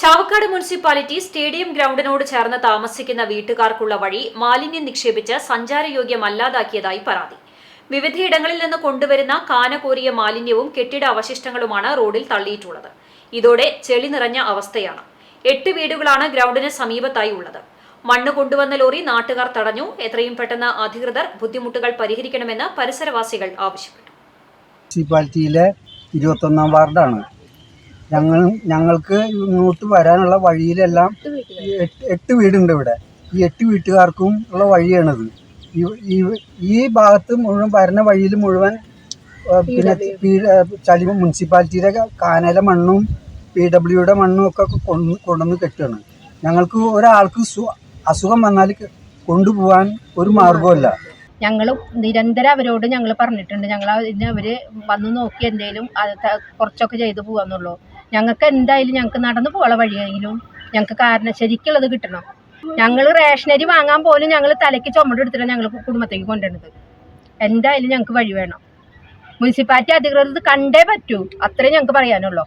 Chavakkad municipality stadium ഗ്രൗണ്ടിനോട് ചേർന്ന് താമസിക്കുന്ന വീട്ടുകാർക്കുള്ള വഴി മാലിന്യം നിക്ഷേപിച്ച് സഞ്ചാരയോഗ്യമല്ലാതാക്കിയതായി പരാതി. വിവിധയിടങ്ങളിൽ നിന്ന് കൊണ്ടുവരുന്ന കാനകോരിയ മാലിന്യവും കെട്ടിട അവശിഷ്ടങ്ങളുമാണ് റോഡിൽ തള്ളിയിട്ടുള്ളത്. ഇതോടെ ചെളി നിറഞ്ഞ അവസ്ഥയാണ്. എട്ട് വീടുകളാണ് ഗ്രൗണ്ടിന് സമീപത്തായി ഉള്ളത്. മണ്ണ് കൊണ്ടുവന്ന ലോറി നാട്ടുകാർ തടഞ്ഞു. എത്രയും പെട്ടെന്ന് അധികൃതർ ബുദ്ധിമുട്ടുകൾ പരിഹരിക്കണമെന്ന് പരിസരവാസികൾ ആവശ്യപ്പെട്ടു. മുനിസിപ്പാലിറ്റിയിലെ ഇരുപത്തൊന്നാം വാർഡാണ് ഞങ്ങൾ ഞങ്ങൾക്ക് ഇങ്ങോട്ട് വരാനുള്ള വഴിയിലെല്ലാം എട്ട് വീടുണ്ട് ഇവിടെ. ഈ എട്ട് വീട്ടുകാർക്കും ഉള്ള വഴിയാണത്. ഈ- ഭാഗത്ത് മുഴുവൻ വരുന്ന വഴിയിൽ മുഴുവൻ പിന്നെ ചളി മുനിസിപ്പാലിറ്റിയുടെ കാനല മണ്ണും പി ഡബ്ല്യുയുടെ മണ്ണും ഒക്കെ കൊണ്ടു കൊണ്ടുവന്ന് കെട്ടുകയാണ്. ഞങ്ങൾക്ക് ഒരാൾക്ക് അസുഖം വന്നാൽ കൊണ്ടുപോകാൻ ഒരു മാർഗമല്ല ഞങ്ങൾ നിരന്തരം അവരോട് ഞങ്ങൾ പറഞ്ഞിട്ടുണ്ട്. ഞങ്ങൾ അതിന് അവർ വന്ന് നോക്കി എന്തെങ്കിലും അത് കുറച്ചൊക്കെ ചെയ്തു പോകാന്നുള്ളൂ ഞങ്ങൾക്ക് എന്തായാലും ഞങ്ങൾക്ക് നടന്നു പോള വഴിയെങ്കിലും ഞങ്ങൾക്ക് കാരണം ശരിക്കുള്ളത് കിട്ടണം. ഞങ്ങൾ റേഷനരി വാങ്ങാൻ പോലും ഞങ്ങൾ തലയ്ക്ക് ചുമടെടുത്തിട്ടാണ് ഞങ്ങൾ കുടുംബത്തേക്ക് കൊണ്ടുവരുന്നത്. എന്തായാലും ഞങ്ങൾക്ക് വഴി വേണം. മുനിസിപ്പാലിറ്റി അധികൃതർ കണ്ടേ പറ്റൂ. അത്രേ ഞങ്ങൾക്ക് പറയാനുള്ളൂ.